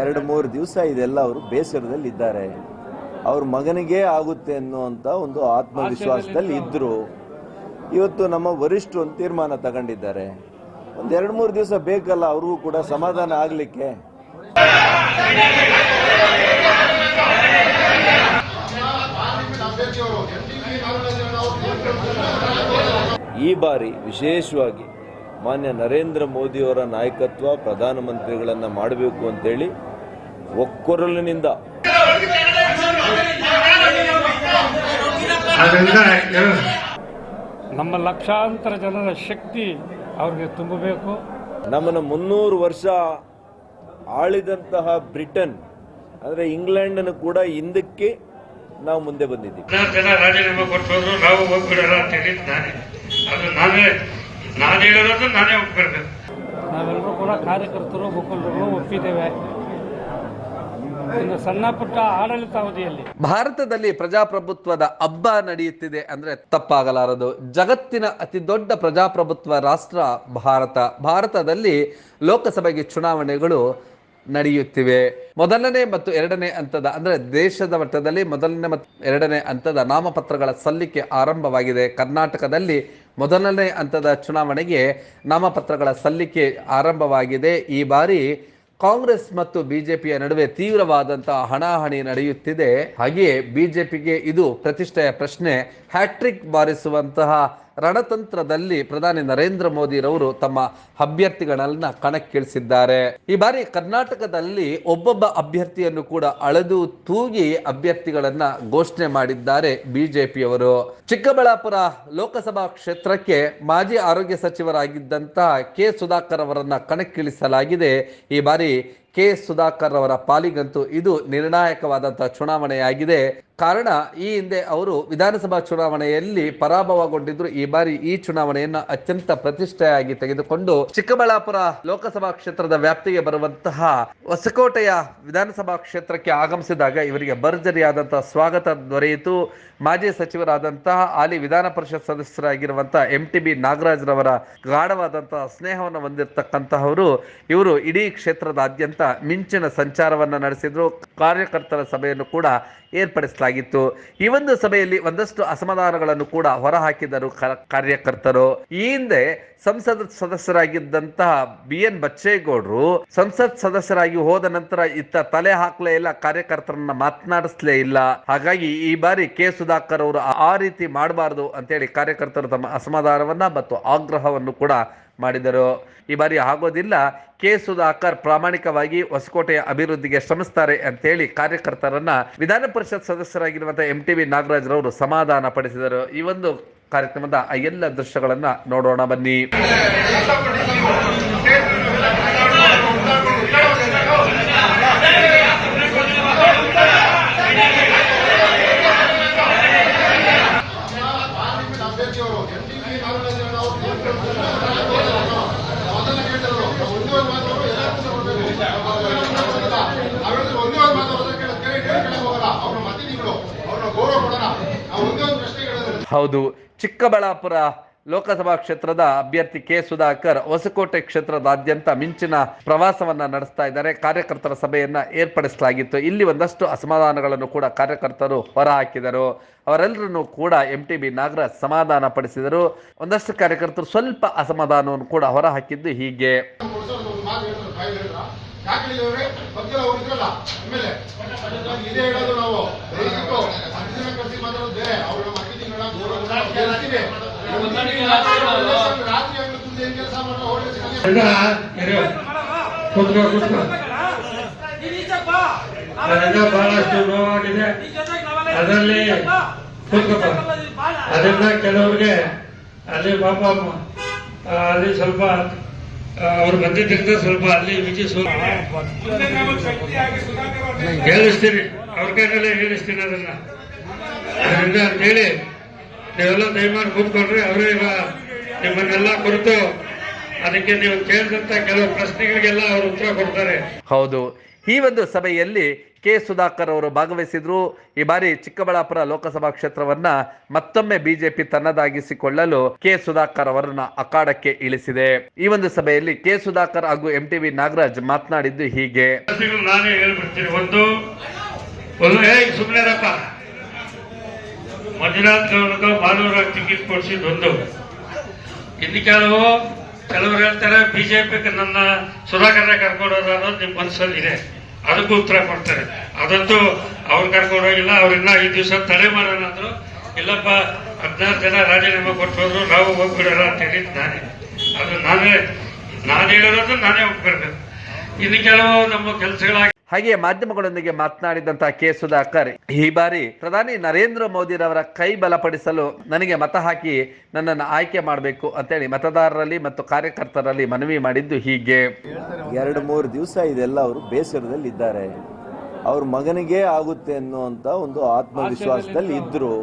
ಎರಡು ಮೂರು ದಿವಸ ಇದೆಲ್ಲ ಅವರು ಬೇಸರದಲ್ಲಿ ಇದ್ದಾರೆ. ಅವ್ರ ಮಗನಿಗೆ ಆಗುತ್ತೆ ಅನ್ನುವಂಥ ಒಂದು ಆತ್ಮವಿಶ್ವಾಸದಲ್ಲಿ ಇದ್ದರು ಇವತ್ತು ನಮ್ಮ ವರಿಷ್ಠರು ಒಂದು ತೀರ್ಮಾನ ತಗೊಂಡಿದ್ದಾರೆ. ಒಂದು ಎರಡು ಮೂರು ದಿವಸ ಬೇಕಲ್ಲ ಅವ್ರಿಗೂ ಕೂಡ ಸಮಾಧಾನ ಆಗಲಿಕ್ಕೆ. ಈ ಬಾರಿ ವಿಶೇಷವಾಗಿ ಮಾನ್ಯ ನರೇಂದ್ರ ಮೋದಿಯವರ ನಾಯಕತ್ವ ಪ್ರಧಾನಮಂತ್ರಿಗಳನ್ನು ಮಾಡಬೇಕು ಅಂತೇಳಿ ಒಕ್ಕೊರಲಿನಿಂದ. ಅದರಿಂದ ನಮ್ಮ ಲಕ್ಷಾಂತರ ಜನರ ಶಕ್ತಿ ಅವ್ರಿಗೆ ತುಂಬಬೇಕು. ನಮ್ಮನ್ನು ಮುನ್ನೂರು ವರ್ಷ ಆಳಿದಂತಹ ಬ್ರಿಟನ್ ಅಂದರೆ ಇಂಗ್ಲೆಂಡನ್ನು ಕೂಡ ಹಿಂದಕ್ಕೆ ನಾವು ಮುಂದೆ ಬಂದಿದ್ದೀವಿ. ನಾನೇ ನಾನೇ ಒಪ್ಕೊಳ್ಬೇಕು ನಾವೆಲ್ಲರೂ ಕೂಡ ಕಾರ್ಯಕರ್ತರು ಮುಖಂಡರು ಒಪ್ಪಿದ್ದೇವೆ. ಇನ್ನು ಸಣ್ಣ ಪುಟ್ಟ ಆಡಳಿತಾವಧಿಯಲ್ಲಿ. ಭಾರತದಲ್ಲಿ ಪ್ರಜಾಪ್ರಭುತ್ವದ ಹಬ್ಬ ನಡೆಯುತ್ತಿದೆ ಅಂದ್ರೆ ತಪ್ಪಾಗಲಾರದು. ಜಗತ್ತಿನ ಅತಿ ದೊಡ್ಡ ಪ್ರಜಾಪ್ರಭುತ್ವ ರಾಷ್ಟ್ರ ಭಾರತ. ಭಾರತದಲ್ಲಿ ಲೋಕಸಭೆಗೆ ಚುನಾವಣೆಗಳು ನಡೆಯುತ್ತಿವೆ. ಮೊದಲನೇ ಮತ್ತು ಎರಡನೇ ಹಂತದ, ಅಂದ್ರೆ ದೇಶದ ಮಟ್ಟದಲ್ಲಿ ಮೊದಲನೇ ಮತ್ತು ಎರಡನೇ ಹಂತದ ನಾಮಪತ್ರಗಳ ಸಲ್ಲಿಕೆ ಆರಂಭವಾಗಿದೆ. ಕರ್ನಾಟಕದಲ್ಲಿ ಮೊದಲನೇ ಹಂತದ ಚುನಾವಣೆಗೆ ನಾಮಪತ್ರಗಳ ಸಲ್ಲಿಕೆ ಆರಂಭವಾಗಿದೆ. ಈ ಬಾರಿ ಕಾಂಗ್ರೆಸ್ ಮತ್ತು ಬಿಜೆಪಿಯ ನಡುವೆ ತೀವ್ರವಾದಂತಹ ಹಣಾಹಣಿ ನಡೆಯುತ್ತಿದೆ. ಹಾಗೆಯೇ ಬಿಜೆಪಿಗೆ ಇದು ಪ್ರತಿಷ್ಠೆಯ ಪ್ರಶ್ನೆ. ಹ್ಯಾಟ್ರಿಕ್ ಬಾರಿಸುವಂತಹ ರಣತಂತ್ರದಲ್ಲಿ ಪ್ರಧಾನಿ ನರೇಂದ್ರ ಮೋದಿರವರು ತಮ್ಮ ಅಭ್ಯರ್ಥಿಗಳನ್ನ ಕಣಕ್ಕಿಳಿಸಿದ್ದಾರೆ. ಈ ಬಾರಿ ಕರ್ನಾಟಕದಲ್ಲಿ ಒಬ್ಬೊಬ್ಬ ಅಭ್ಯರ್ಥಿಯನ್ನು ಕೂಡ ಅಳೆದು ತೂಗಿ ಅಭ್ಯರ್ಥಿಗಳನ್ನ ಘೋಷಣೆ ಮಾಡಿದ್ದಾರೆ ಬಿಜೆಪಿಯವರು. ಚಿಕ್ಕಬಳ್ಳಾಪುರ ಲೋಕಸಭಾ ಕ್ಷೇತ್ರಕ್ಕೆ ಮಾಜಿ ಆರೋಗ್ಯ ಸಚಿವರಾಗಿದ್ದಂತಹ ಕೆ ಸುಧಾಕರ್ ಅವರನ್ನ ಕಣಕ್ಕಿಳಿಸಲಾಗಿದೆ. ಈ ಬಾರಿ ಕೆ ಸುಧಾಕರ್ ಅವರ ಪಾಲಿಗಂತೂ ಇದು ನಿರ್ಣಾಯಕವಾದಂತಹ ಚುನಾವಣೆಯಾಗಿದೆ. ಕಾರಣ, ಈ ಹಿಂದೆ ಅವರು ವಿಧಾನಸಭಾ ಚುನಾವಣೆಯಲ್ಲಿ ಪರಾಭವಗೊಂಡಿದ್ರು. ಈ ಬಾರಿ ಈ ಚುನಾವಣೆಯನ್ನು ಅತ್ಯಂತ ಪ್ರತಿಷ್ಠೆಯಾಗಿ ತೆಗೆದುಕೊಂಡು ಚಿಕ್ಕಬಳ್ಳಾಪುರ ಲೋಕಸಭಾ ಕ್ಷೇತ್ರದ ವ್ಯಾಪ್ತಿಗೆ ಬರುವಂತಹ ಹೊಸಕೋಟೆಯ ವಿಧಾನಸಭಾ ಕ್ಷೇತ್ರಕ್ಕೆ ಆಗಮಿಸಿದಾಗ ಇವರಿಗೆ ಭರ್ಜರಿಯಾದಂತಹ ಸ್ವಾಗತ ದೊರೆಯಿತು. ಮಾಜಿ ಸಚಿವರಾದಂತಹ ಹಾಲಿ ವಿಧಾನ ಪರಿಷತ್ ಸದಸ್ಯರಾಗಿರುವಂತಹ ಎಂ ಟಿ ಬಿ ನಾಗರಾಜ್ರವರ ಗಾಢವಾದಂತಹ ಸ್ನೇಹವನ್ನು ಹೊಂದಿರತಕ್ಕಂತಹವರು ಇವರು ಇಡೀ ಕ್ಷೇತ್ರದಾದ್ಯಂತ ಮಿಂಚಿನ ಸಂಚಾರವನ್ನ ನಡೆಸಿದ್ರು. ಕಾರ್ಯಕರ್ತರ ಸಭೆಯನ್ನು ಕೂಡ ಏರ್ಪಡಿಸಲಾಗಿತ್ತು. ಈ ಒಂದು ಸಭೆಯಲ್ಲಿ ಒಂದಷ್ಟು ಅಸಮಾಧಾನಗಳನ್ನು ಕೂಡ ಹೊರಹಾಕಿದರು ಕಾರ್ಯಕರ್ತರು. ಈ ಹಿಂದೆ ಸಂಸದ ಸದಸ್ಯರಾಗಿದ್ದಂತಹ ಬಿ ಎನ್ ಬಚ್ಚೇಗೌಡರು ಸಂಸತ್ ಸದಸ್ಯರಾಗಿ ಹೋದ ನಂತರ ಇತ್ತ ತಲೆ ಹಾಕಲೇ ಇಲ್ಲ, ಕಾರ್ಯಕರ್ತರನ್ನ ಮಾತನಾಡಿಸ್ಲೇ ಇಲ್ಲ. ಹಾಗಾಗಿ ಈ ಬಾರಿ ಕೆ. ಸುಧಾಕರ್ ಅವರು ಆ ರೀತಿ ಮಾಡಬಾರದು ಅಂತೇಳಿ ಕಾರ್ಯಕರ್ತರು ತಮ್ಮ ಅಸಮಾಧಾನವನ್ನ ಮತ್ತು ಆಗ್ರಹವನ್ನು ಕೂಡ ಮಾಡಿದರು. ಈ ಬಾರಿ ಆಗೋದಿಲ್ಲ. ಕೆ. ಸುಧಾಕರ್ ಪ್ರಾಮಾಣಿಕವಾಗಿ ಹೊಸಕೋಟೆಯ ಅಭಿವೃದ್ಧಿಗೆ ಶ್ರಮಿಸ್ತಾರೆ ಅಂತೇಳಿ ಕಾರ್ಯಕರ್ತರನ್ನ ವಿಧಾನ ಪರಿಷತ್ ಸದಸ್ಯರಾಗಿರುವಂತಹ ಎಂ ಟಿ ವಿ ನಾಗರಾಜ್ರವರು ಸಮಾಧಾನ ಪಡಿಸಿದರು. ಈ ಒಂದು ಕಾರ್ಯಕ್ರಮದ ಎಲ್ಲ ದೃಶ್ಯಗಳನ್ನ ನೋಡೋಣ ಬನ್ನಿ. ಹೌದು. ಚಿಕ್ಕಬಳ್ಳಾಪುರ ಲೋಕಸಭಾ ಕ್ಷೇತ್ರದ ಅಭ್ಯರ್ಥಿ ಕೆ ಸುಧಾಕರ್ ಹೊಸಕೋಟೆ ಕ್ಷೇತ್ರದಾದ್ಯಂತ ಮಿಂಚಿನ ಪ್ರವಾಸವನ್ನ ನಡೆಸ್ತಾ ಇದ್ದಾರೆ. ಕಾರ್ಯಕರ್ತರ ಸಭೆಯನ್ನ ಏರ್ಪಡಿಸಲಾಗಿತ್ತು. ಇಲ್ಲಿ ಒಂದಷ್ಟು ಅಸಮಾಧಾನಗಳನ್ನು ಕೂಡ ಕಾರ್ಯಕರ್ತರು ಹೊರಹಾಕಿದರು. ಅವರೆಲ್ಲರನ್ನು ಕೂಡ ಎಂ ಟಿ ಬಿ ನಾಗರಾಜ್ ಸಮಾಧಾನ ಪಡಿಸಿದರು. ಒಂದಷ್ಟು ಕಾರ್ಯಕರ್ತರು ಸ್ವಲ್ಪ ಅಸಮಾಧಾನವನ್ನು ಕೂಡ ಹೊರಹಾಕಿದ್ದು ಹೀಗೆ. ಯಾಕೆ ಬಗ್ಗೆ ಅವ್ರು ಇದ್ರಲ್ಲ ಆಮೇಲೆ ಇದೇ ಹೇಳೋದು ನಾವು. ದಯವಿಟ್ಟು ಹತ್ತು ಜನ ಕರ್ಸಿ ಮಾತಾಡೋದು. ಬೇರೆ ಅವ್ರು ನಮ್ಮ ಅಕ್ಕಿ ತಿಂಗಳ ರಾತ್ರಿ ಆಗ್ಲಿ ಮುಂದೆ ಏನ್ ಕೆಲಸ ಮಾಡೋ ಬಹಳಷ್ಟು ನೋವಾಗಿದೆ. ಅದರಲ್ಲಿ ಅದರಿಂದ ಕೆಲವರಿಗೆ ಅಲ್ಲಿ ಪಾಪ ಅಲ್ಲಿ ಸ್ವಲ್ಪ ಅವ್ರು ಬಂದಿದ್ದರಿಂದ ಸ್ವಲ್ಪ ಅಲ್ಲಿ ವಿಜಯ ಸ್ವಲ್ಪ ಹೇಳಿಸ್ತೀನಿ ಅವ್ರ ಕೈನಲ್ಲೇ ಹೇಳಿಸ್ತೀನಿ ಅದನ್ನ. ಅದರಿಂದ ಅಂತೇಳಿ ನೀವೆಲ್ಲ ದಯಮಾಡಿ ಕೂತ್ಕೊಂಡ್ರೆ ಅವರೇ ಈಗ ನಿಮ್ಮನ್ನೆಲ್ಲ ಕುರಿತು ಅದಕ್ಕೆ ನೀವು ಕೇಳಿದಂತ ಕೆಲವು ಪ್ರಶ್ನೆಗಳಿಗೆಲ್ಲ ಅವರು ಉತ್ತರ ಕೊಡ್ತಾರೆ. ಹೌದು ಈ ಒಂದು ಸಭೆಯಲ್ಲಿ ಕೆ ಸುಧಾಕರ್ ಅವರು ಭಾಗವಹಿಸಿದ್ರು. ಈ ಬಾರಿ ಚಿಕ್ಕಬಳ್ಳಾಪುರ ಲೋಕಸಭಾ ಕ್ಷೇತ್ರವನ್ನ ಮತ್ತೊಮ್ಮೆ ಬಿಜೆಪಿ ತನ್ನದಾಗಿಸಿಕೊಳ್ಳಲು ಕೆ ಸುಧಾಕರ್ ಅವರನ್ನ ಅಖಾಡಕ್ಕೆ ಇಳಿಸಿದೆ. ಈ ಒಂದು ಸಭೆಯಲ್ಲಿ ಕೆ ಸುಧಾಕರ್ ಹಾಗೂ ಎಂ ಟಿವಿ ನಾಗರಾಜ್ ಮಾತನಾಡಿದ್ದು ಹೀಗೆ. ಒಂದು ಟಿಕೆಟ್ ಕೆಲವರು ಹೇಳ್ತಾರೆ ಬಿಜೆಪಿ ನನ್ನ ಸುಧಾಕರ್ ಕರ್ಕೊಂಡು ಅನ್ನೋದು ನಿಮ್ ಮನಸ್ಸಲ್ಲಿ ಇದೆ ಅದಕ್ಕೂ ಉತ್ತರ ಕೊಡ್ತಾರೆ. ಅದಂತೂ ಅವ್ರ ಕರ್ಕೊಂಡು ಹೋಗಿಲ್ಲ ಅವ್ರನ್ನ ಈ ದಿವಸ ತಡೆ ಮಾಡೋಣ ಅಂದ್ರು. ಇಲ್ಲಪ್ಪ, ಹದಿನಾರು ಜನ ರಾಜೀನಾಮೆ ಕೊಟ್ಟು ನಾವು ಹೋಗ್ಬಿಡೋಣ ಅಂತ ಹೇಳಿದ್ ನಾನೇ. ಅದು ನಾನೇ, ನಾನು ಹೇಳಿರೋದು ನಾನೇ ಒಪ್ಕೊಳ್ಬೇಕು ಇನ್ನು ಕೆಲವು ನಮ್ಮ ಕೆಲಸಗಳಾಗಿ ಹಾಗೆಯೇ ಮಾಧ್ಯಮಗಳೊಂದಿಗೆ ಮಾತನಾಡಿದಂತಹ ಕೆ. ಸುಧಾಕರ್, ಈ ಬಾರಿ ಪ್ರಧಾನಿ ನರೇಂದ್ರ ಮೋದಿರವರ ಕೈ ಬಲಪಡಿಸಲು ನನಗೆ ಮತ ಹಾಕಿ ನನ್ನನ್ನು ಆಯ್ಕೆ ಮಾಡಬೇಕು ಅಂತೇಳಿ ಮತದಾರರಲ್ಲಿ ಮತ್ತು ಕಾರ್ಯಕರ್ತರಲ್ಲಿ ಮನವಿ ಮಾಡಿದ್ದು ಹೀಗೆ. ಎರಡು ಮೂರು ದಿವಸ ಇದೆಲ್ಲ ಅವರು ಬೇಸರದಲ್ಲಿ ಇದ್ದಾರೆ. ಅವ್ರ ಮಗನಿಗೆ ಆಗುತ್ತೆ ಅನ್ನುವಂಥ ಒಂದು ಆತ್ಮವಿಶ್ವಾಸದಲ್ಲಿ ಇದ್ದರು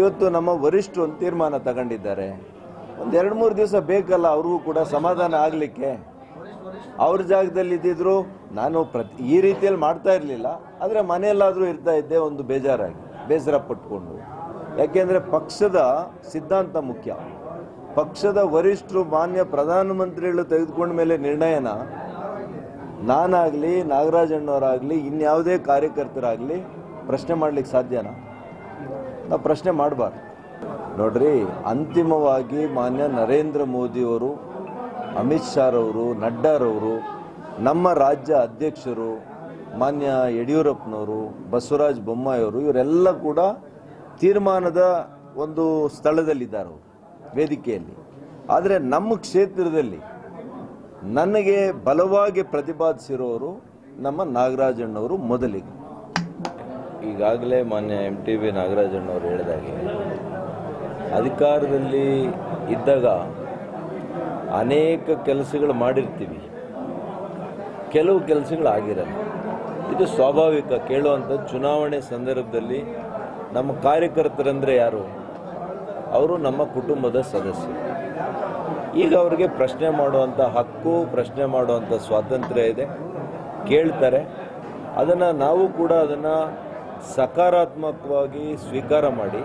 ಇವತ್ತು ನಮ್ಮ ವರಿಷ್ಠರು ಒಂದು ತೀರ್ಮಾನ ತಗೊಂಡಿದ್ದಾರೆ. ಒಂದು ಎರಡು ಮೂರು ದಿವಸ ಬೇಕಲ್ಲ, ಅವ್ರಿಗೂ ಕೂಡ ಸಮಾಧಾನ ಆಗಲಿಕ್ಕೆ. ಅವ್ರ ಜಾಗದಲ್ಲಿ ಇದ್ದಿದ್ರು, ನಾನು ಪ್ರತಿ, ಈ ರೀತಿಯಲ್ಲಿ ಮಾಡ್ತಾ ಇರಲಿಲ್ಲ. ಆದರೆ ಮನೆಯಲ್ಲಾದರೂ ಇರ್ತಾ ಇದ್ದೆ ಒಂದು ಬೇಜಾರಾಗಿ, ಬೇಸರ ಪಟ್ಕೊಂಡು. ಯಾಕೆಂದರೆ ಪಕ್ಷದ ಸಿದ್ಧಾಂತ ಮುಖ್ಯ. ಪಕ್ಷದ ವರಿಷ್ಠರು, ಮಾನ್ಯ ಪ್ರಧಾನಮಂತ್ರಿಗಳು ತೆಗೆದುಕೊಂಡ ಮೇಲೆ ನಿರ್ಣಯನ ನಾನಾಗಲಿ, ನಾಗರಾಜಣ್ಣವರಾಗಲಿ, ಇನ್ಯಾವುದೇ ಕಾರ್ಯಕರ್ತರಾಗಲಿ ಪ್ರಶ್ನೆ ಮಾಡಲಿಕ್ಕೆ ಸಾಧ್ಯನಾ? ನಾವು ಪ್ರಶ್ನೆ ಮಾಡಬಾರ್ದು. ನೋಡ್ರಿ, ಅಂತಿಮವಾಗಿ ಮಾನ್ಯ ನರೇಂದ್ರ ಮೋದಿಯವರು ಅಮಿತ್ ಶಾರವರು, ನಡ್ಡಾರವರು, ನಮ್ಮ ರಾಜ್ಯ ಅಧ್ಯಕ್ಷರು, ಮಾನ್ಯ ಯಡಿಯೂರಪ್ಪನವರು, ಬಸವರಾಜ ಬೊಮ್ಮಾಯಿಯವರು, ಇವರೆಲ್ಲ ಕೂಡ ತೀರ್ಮಾನದ ಒಂದು ಸ್ಥಳದಲ್ಲಿದ್ದಾರೆ ಅವರು, ವೇದಿಕೆಯಲ್ಲಿ. ಆದರೆ ನಮ್ಮ ಕ್ಷೇತ್ರದಲ್ಲಿ ನನಗೆ ಬಲವಾಗಿ ಪ್ರತಿಪಾದಿಸಿರೋರು ನಮ್ಮ ನಾಗರಾಜಣ್ಣವರು ಮೊದಲಿಗೆ. ಈಗಾಗಲೇ ಮಾನ್ಯ ಎಂ ಟಿ ವಿ ನಾಗರಾಜಣ್ಣವರು ಹೇಳಿದಾಗೆ, ಅಧಿಕಾರದಲ್ಲಿ ಇದ್ದಾಗ ಅನೇಕ ಕೆಲಸಗಳು ಮಾಡಿರ್ತೀವಿ. ಕೆಲವು ಕೆಲಸಗಳು ಆಗಿರಲ್ಲ ಇದು ಸ್ವಾಭಾವಿಕ. ಕೇಳುವಂಥ ಚುನಾವಣೆ ಸಂದರ್ಭದಲ್ಲಿ ನಮ್ಮ ಕಾರ್ಯಕರ್ತರಂದರೆ ಯಾರು? ಅವರು ನಮ್ಮ ಕುಟುಂಬದ ಸದಸ್ಯರು. ಈಗ ಅವರಿಗೆ ಪ್ರಶ್ನೆ ಮಾಡುವಂಥ ಹಕ್ಕು, ಪ್ರಶ್ನೆ ಮಾಡುವಂಥ ಸ್ವಾತಂತ್ರ್ಯ ಇದೆ. ಕೇಳ್ತಾರೆ. ಅದನ್ನು ನಾವು ಕೂಡ ಅದನ್ನು ಸಕಾರಾತ್ಮಕವಾಗಿ ಸ್ವೀಕಾರ ಮಾಡಿ.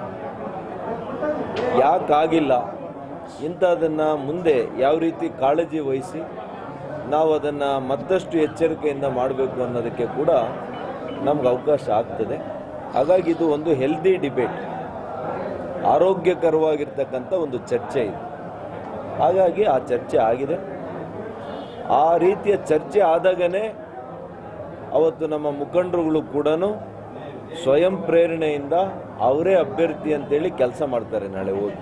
ಯಾಕಾಗಿಲ್ಲ? ಇಂಥದನ್ನು ಮುಂದೆ ಯಾವ ರೀತಿ ಕಾಳಜಿ ವಹಿಸಿ ನಾವು ಅದನ್ನು ಮತ್ತಷ್ಟು ಎಚ್ಚರಿಕೆಯಿಂದ ಮಾಡಬೇಕು ಅನ್ನೋದಕ್ಕೆ ಕೂಡ ನಮ್ಗೆ ಅವಕಾಶ ಆಗ್ತದೆ. ಹಾಗಾಗಿ ಇದು ಒಂದು ಹೆಲ್ದಿ ಡಿಬೇಟ್ ಆರೋಗ್ಯಕರವಾಗಿರ್ತಕ್ಕಂಥ ಒಂದು ಚರ್ಚೆ ಇದು. ಹಾಗಾಗಿ ಆ ಚರ್ಚೆ ಆಗಿದೆ. ಆ ರೀತಿಯ ಚರ್ಚೆ ಆದಾಗನೇ ಅವತ್ತು ನಮ್ಮ ಮುಖಂಡರುಗಳು ಕೂಡ ಸ್ವಯಂ ಪ್ರೇರಣೆಯಿಂದ ಅವರೇ ಅಭ್ಯರ್ಥಿ ಅಂತೇಳಿ ಕೆಲಸ ಮಾಡ್ತಾರೆ ನಾಳೆ ಹೋಗಿ.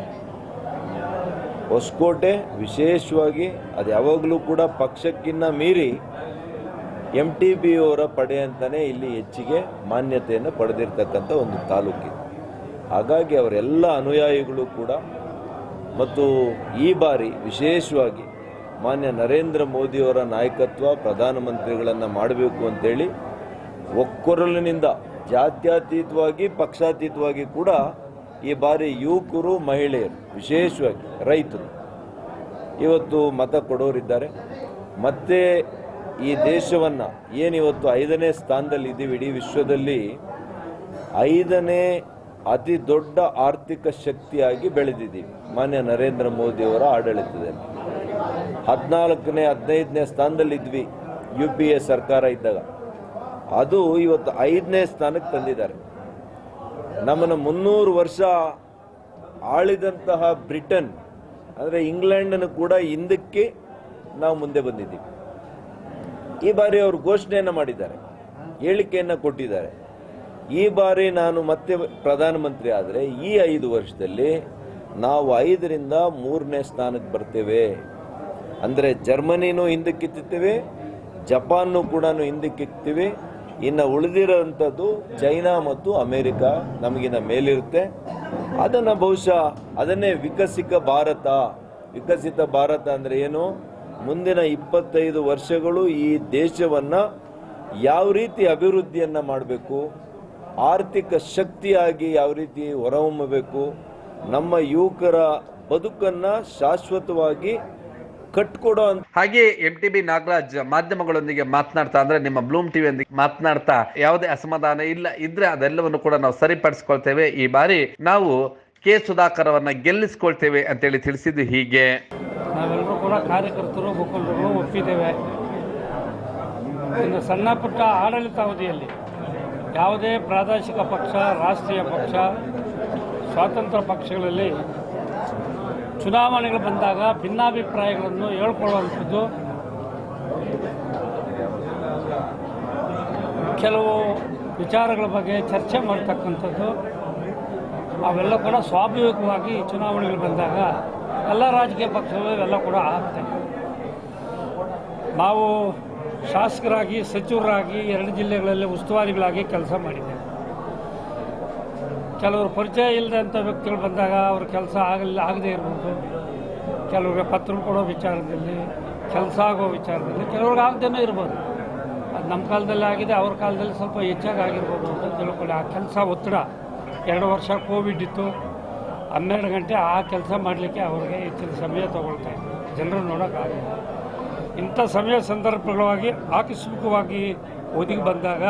ಹೊಸಕೋಟೆ ವಿಶೇಷವಾಗಿ ಅದು ಯಾವಾಗಲೂ ಕೂಡ ಪಕ್ಷಕ್ಕಿನ್ನ ಮೀರಿ ಎಂ ಟಿ ಬಿ ಅವರ ಪಡೆ ಅಂತಲೇ ಇಲ್ಲಿ ಹೆಚ್ಚಿಗೆ ಮಾನ್ಯತೆಯನ್ನು ಪಡೆದಿರ್ತಕ್ಕಂಥ ಒಂದು ತಾಲೂಕಿದೆ. ಹಾಗಾಗಿ ಅವರೆಲ್ಲ ಅನುಯಾಯಿಗಳು ಕೂಡ ಮತ್ತು ಈ ಬಾರಿ ವಿಶೇಷವಾಗಿ ಮಾನ್ಯ ನರೇಂದ್ರ ಮೋದಿಯವರ ನಾಯಕತ್ವ ಪ್ರಧಾನಮಂತ್ರಿಗಳನ್ನು ಮಾಡಬೇಕು ಅಂತೇಳಿ ಒಕ್ಕೊರಲಿನಿಂದ ಜಾತ್ಯತೀತವಾಗಿ, ಪಕ್ಷಾತೀತವಾಗಿ ಕೂಡ ಈ ಬಾರಿ ಯುವಕರು, ಮಹಿಳೆಯರು, ವಿಶೇಷವಾಗಿ ರೈತರು, ಇವತ್ತು ಮತ ಕೊಡೋರಿದ್ದಾರೆ. ಮತ್ತೆ ಈ ದೇಶವನ್ನು ಏನಿವತ್ತು ಐದನೇ ಸ್ಥಾನದಲ್ಲಿ ಇದ್ದೀವಿ, ಇಡೀ ವಿಶ್ವದಲ್ಲಿ ಐದನೇ ಅತಿ ದೊಡ್ಡ ಆರ್ಥಿಕ ಶಕ್ತಿಯಾಗಿ ಬೆಳೆದಿದ್ದೀವಿ. ಮಾನ್ಯ ನರೇಂದ್ರ ಮೋದಿಯವರ ಆಡಳಿತದಲ್ಲಿ. ಹದಿನಾಲ್ಕನೇ, ಹದಿನೈದನೇ ಸ್ಥಾನದಲ್ಲಿದ್ವಿ ಯು ಪಿ ಎ ಸರ್ಕಾರ ಇದ್ದಾಗ. ಅದು ಇವತ್ತು ಐದನೇ ಸ್ಥಾನಕ್ಕೆ ತಂದಿದ್ದಾರೆ. ನಮ್ಮನ್ನು ಮುನ್ನೂರು ವರ್ಷ ಆಳಿದಂತಹ ಬ್ರಿಟನ್, ಅಂದರೆ ಇಂಗ್ಲೆಂಡನ್ನು ಕೂಡ ಹಿಂದಕ್ಕೆ ನಾವು ಮುಂದೆ ಬಂದಿದ್ದೀವಿ. ಈ ಬಾರಿ ಅವರು ಘೋಷಣೆಯನ್ನು ಮಾಡಿದ್ದಾರೆ, ಹೇಳಿಕೆಯನ್ನು ಕೊಟ್ಟಿದ್ದಾರೆ. ಈ ಬಾರಿ ನಾನು ಮತ್ತೆ ಪ್ರಧಾನಮಂತ್ರಿ ಆದರೆ ಈ ಐದು ವರ್ಷದಲ್ಲಿ ನಾವು ಐದರಿಂದ ಮೂರನೇ ಸ್ಥಾನಕ್ಕೆ ಬರ್ತೇವೆ. ಅಂದರೆ ಜರ್ಮನಿನೂ ಹಿಂದಕ್ಕಿತ್ತೇವೆ ಜಪಾನ್ನು ಕೂಡ ಹಿಂದಕ್ಕಿಕ್ತೀವಿ ಇನ್ನು ಉಳಿದಿರೋಂಥದ್ದು ಚೈನಾ ಮತ್ತು ಅಮೇರಿಕ ನಮಗಿನ್ನ ಮೇಲಿರುತ್ತೆ. ಅದನ್ನು ಬಹುಶಃ ಅದನ್ನೇ ವಿಕಸಿತ ಭಾರತ. ವಿಕಸಿತ ಭಾರತ ಅಂದರೆ ಏನು? ಮುಂದಿನ ಇಪ್ಪತ್ತೈದು ವರ್ಷಗಳು ಈ ದೇಶವನ್ನು ಯಾವ ರೀತಿ ಅಭಿವೃದ್ಧಿಯನ್ನು ಮಾಡಬೇಕು? ಆರ್ಥಿಕ ಶಕ್ತಿಯಾಗಿ ಯಾವ ರೀತಿ ಹೊರಹೊಮ್ಮಬೇಕು? ನಮ್ಮ ಯುವಕರ ಬದುಕನ್ನು ಶಾಶ್ವತವಾಗಿ ಕಟ್ಕೊಡೋ ಅಂತ. ಹಾಗೆ ಎಂ ಟಿ ಬಿ ನಾಗರಾಜ್ ಮಾಧ್ಯಮಗಳೊಂದಿಗೆ ಮಾತನಾಡ್ತಾ ಅಂದ್ರೆ ನಿಮ್ಮ ಬ್ಲೂಮ್ ಟಿವಿಯೊಂದಿಗೆ ಮಾತನಾಡ್ತಾ ಯಾವುದೇ ಅಸಮಾಧಾನ ಇಲ್ಲ ಇದ್ರೆ ಅದೆಲ್ಲವನ್ನು ಕೂಡ ನಾವು ಸರಿಪಡಿಸ್ಕೊಳ್ತೇವೆ. ಈ ಬಾರಿ ನಾವು ಕೆ ಸುಧಾಕರ್ ಅವರನ್ನ ಗೆಲ್ಲಿಸ್ಕೊಳ್ತೇವೆ ಅಂತೇಳಿ ತಿಳಿಸಿದ್ದು ಹೀಗೆ. ನಾವೆಲ್ಲರೂ ಕೂಡ ಕಾರ್ಯಕರ್ತರು ಮುಖಂಡರು ಒಪ್ಪಿದ್ದೇವೆ. ಇನ್ನು ಸಣ್ಣ ಪುಟ್ಟ ಆಡಳಿತಾವಧಿಯಲ್ಲಿ ಯಾವುದೇ ಪ್ರಾದೇಶಿಕ ಪಕ್ಷ ರಾಷ್ಟ್ರೀಯ ಪಕ್ಷ ಸ್ವಾತಂತ್ರ್ಯ ಪಕ್ಷಗಳಲ್ಲಿ ಚುನಾವಣೆಗಳು ಬಂದಾಗ ಭಿನ್ನಾಭಿಪ್ರಾಯಗಳನ್ನು ಹೇಳ್ಕೊಳ್ಳುವಂಥದ್ದು ಕೆಲವು ವಿಚಾರಗಳ ಬಗ್ಗೆ ಚರ್ಚೆ ಮಾಡ್ತಕ್ಕಂಥದ್ದು ಅವೆಲ್ಲ ಕೂಡ ಸ್ವಾಭಾವಿಕವಾಗಿ ಚುನಾವಣೆಗಳು ಬಂದಾಗ ಎಲ್ಲ ರಾಜಕೀಯ ಪಕ್ಷಗಳು ಇವೆಲ್ಲ ಕೂಡ ಆಗ್ತವೆ. ನಾವು ಶಾಸಕರಾಗಿ, ಸಚಿವರಾಗಿ ಎರಡು ಜಿಲ್ಲೆಗಳಲ್ಲಿ ಉಸ್ತುವಾರಿಗಳಾಗಿ ಕೆಲಸ ಮಾಡಿದ್ದೇವೆ. ಕೆಲವರು ಪರಿಚಯ ಇಲ್ಲದಂಥ ವ್ಯಕ್ತಿಗಳು ಬಂದಾಗ ಅವ್ರ ಕೆಲಸ ಆಗಲ್ಲ ಆಗದೇ ಇರ್ಬೋದು. ಕೆಲವ್ರಿಗೆ ಪತ್ರ ಕೊಡೋ ವಿಚಾರದಲ್ಲಿ, ಕೆಲಸ ಆಗೋ ವಿಚಾರದಲ್ಲಿ ಕೆಲವ್ರಿಗೆ ಆಗದೇನೂ ಇರ್ಬೋದು. ಅದು ನಮ್ಮ ಕಾಲದಲ್ಲಿ ಆಗಿದೆ, ಅವ್ರ ಕಾಲದಲ್ಲಿ ಸ್ವಲ್ಪ ಹೆಚ್ಚಾಗಿ ಆಗಿರ್ಬೋದು ಅಂತ ತಿಳ್ಕೊಳ್ಳಿ. ಆ ಕೆಲಸ ಒತ್ತಡ, ಎರಡು ವರ್ಷ ಕೋವಿಡ್ ಇತ್ತು, ಹನ್ನೆರಡು ಗಂಟೆ ಆ ಕೆಲಸ ಮಾಡಲಿಕ್ಕೆ ಅವ್ರಿಗೆ ಹೆಚ್ಚಿನ ಸಮಯ ತೊಗೊಳ್ತಾ ಇತ್ತು ಜನರು ನೋಡೋಕ್ಕಾಗಲ್ಲ ಇಂಥ ಸಮಯ ಸಂದರ್ಭಗಳಾಗಿ ಆಕಸ್ಮಿಕವಾಗಿ ಒದಗಿ ಬಂದಾಗ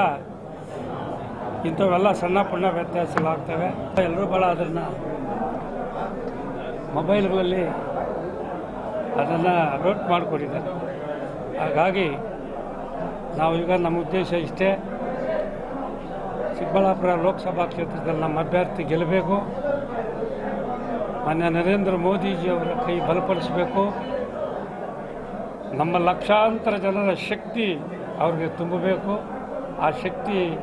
ಇಂಥವೆಲ್ಲ ಸಣ್ಣ ಪುಣ್ಣ ವ್ಯತ್ಯಾಸಗಳಾಗ್ತವೆ. ಎಲ್ಲರೂ ಭಾಳ ಅದನ್ನು ಮೊಬೈಲ್ಗಳಲ್ಲಿ ಅದನ್ನು ನೋಟ್ ಮಾಡಿಕೊಂಡಿದ್ದಾರೆ. ಹಾಗಾಗಿ ನಾವು ಈಗ ನಮ್ಮ ಉದ್ದೇಶ ಇಷ್ಟೇ. ಚಿಕ್ಕಬಳ್ಳಾಪುರ ಲೋಕಸಭಾ ಕ್ಷೇತ್ರದಲ್ಲಿ ನಮ್ಮ ಅಭ್ಯರ್ಥಿ ಗೆಲ್ಲಬೇಕು. ಮಾನ್ಯ ನರೇಂದ್ರ ಮೋದಿಜಿಯವರ ಕೈ ಬಲಪಡಿಸಬೇಕು. ನಮ್ಮ ಲಕ್ಷಾಂತರ ಜನರ ಶಕ್ತಿ ಅವ್ರಿಗೆ ತುಂಬಬೇಕು. ಆ ಶಕ್ತಿ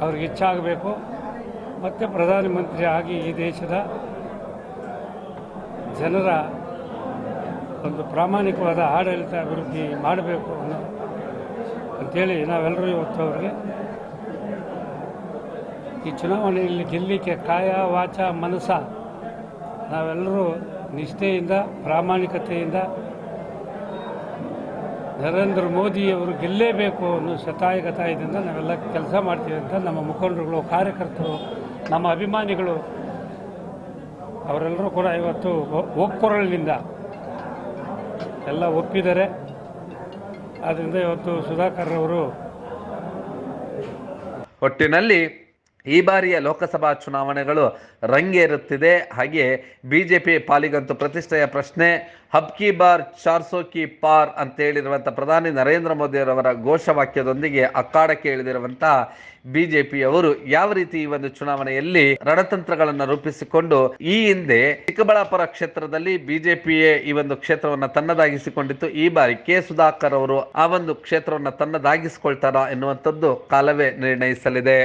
ಅವ್ರಿಗೆ ಹೆಚ್ಚಾಗಬೇಕು. ಮತ್ತು ಪ್ರಧಾನಮಂತ್ರಿ ಆಗಿ ಈ ದೇಶದ ಜನರ ಒಂದು ಪ್ರಾಮಾಣಿಕವಾದ ಆಡಳಿತ ಅಭಿವೃದ್ಧಿ ಮಾಡಬೇಕು ಅನ್ನೋ ಅಂಥೇಳಿ ನಾವೆಲ್ಲರೂ ಇವತ್ತು ಅವರಿಗೆ ಈ ಚುನಾವಣೆಯಲ್ಲಿ ಗೆಲ್ಲಲಿಕ್ಕೆ ಕಾಯ, ವಾಚ, ಮನಸ್ಸ ನಾವೆಲ್ಲರೂ ನಿಷ್ಠೆಯಿಂದ, ಪ್ರಾಮಾಣಿಕತೆಯಿಂದ ನರೇಂದ್ರ ಮೋದಿಯವರು ಗೆಲ್ಲೇಬೇಕು ಅನ್ನೋ ಶತಾಯಗತಾಯದಿಂದ ನಾವೆಲ್ಲ ಕೆಲಸ ಮಾಡ್ತೀವಿ ಅಂತ ನಮ್ಮ ಮುಖಂಡರುಗಳು, ಕಾರ್ಯಕರ್ತರು, ನಮ್ಮ ಅಭಿಮಾನಿಗಳು, ಅವರೆಲ್ಲರೂ ಕೂಡ ಇವತ್ತು ಒಕ್ಕೊರಳಿನಿಂದ ಎಲ್ಲ ಒಪ್ಪಿದ್ದಾರೆ. ಆದ್ದರಿಂದ ಇವತ್ತು ಸುಧಾಕರ್ ಅವರು ಒಟ್ಟಿನಲ್ಲಿ ಈ ಬಾರಿಯ ಲೋಕಸಭಾ ಚುನಾವಣೆಗಳು ರಂಗೇರುತ್ತಿದೆ. ಹಾಗೆ ಬಿಜೆಪಿ ಪಾಲಿಗಂತೂ ಪ್ರತಿಷ್ಠೆಯ ಪ್ರಶ್ನೆ, ಹಬ್ ಕಿ ಬಾರ್ ಚಾರ್ಸೋ ಕಿ ಪಾರ್ ಅಂತ ಹೇಳಿರುವಂಥ ಪ್ರಧಾನಿ ನರೇಂದ್ರ ಮೋದಿಯವರ ಘೋಷವಾಕ್ಯದೊಂದಿಗೆ ಅಖಾಡಕ್ಕೆ ಇಳಿದಿರುವಂತಹ ಬಿಜೆಪಿಯವರು ಯಾವ ರೀತಿ ಈ ಒಂದು ಚುನಾವಣೆಯಲ್ಲಿ ರಣತಂತ್ರಗಳನ್ನು ರೂಪಿಸಿಕೊಂಡು ಈ ಹಿಂದೆ ಚಿಕ್ಕಬಳ್ಳಾಪುರ ಕ್ಷೇತ್ರದಲ್ಲಿ ಬಿಜೆಪಿಯೇ ಈ ಒಂದು ಕ್ಷೇತ್ರವನ್ನು ತನ್ನದಾಗಿಸಿಕೊಂಡಿತ್ತು, ಈ ಬಾರಿ ಕೆ ಸುಧಾಕರ್ ಅವರು ಆ ಒಂದು ಕ್ಷೇತ್ರವನ್ನು ತನ್ನದಾಗಿಸಿಕೊಳ್ತಾರಾ ಎನ್ನುವಂಥದ್ದು ಕಾಲವೇ ನಿರ್ಣಯಿಸಲಿದೆ.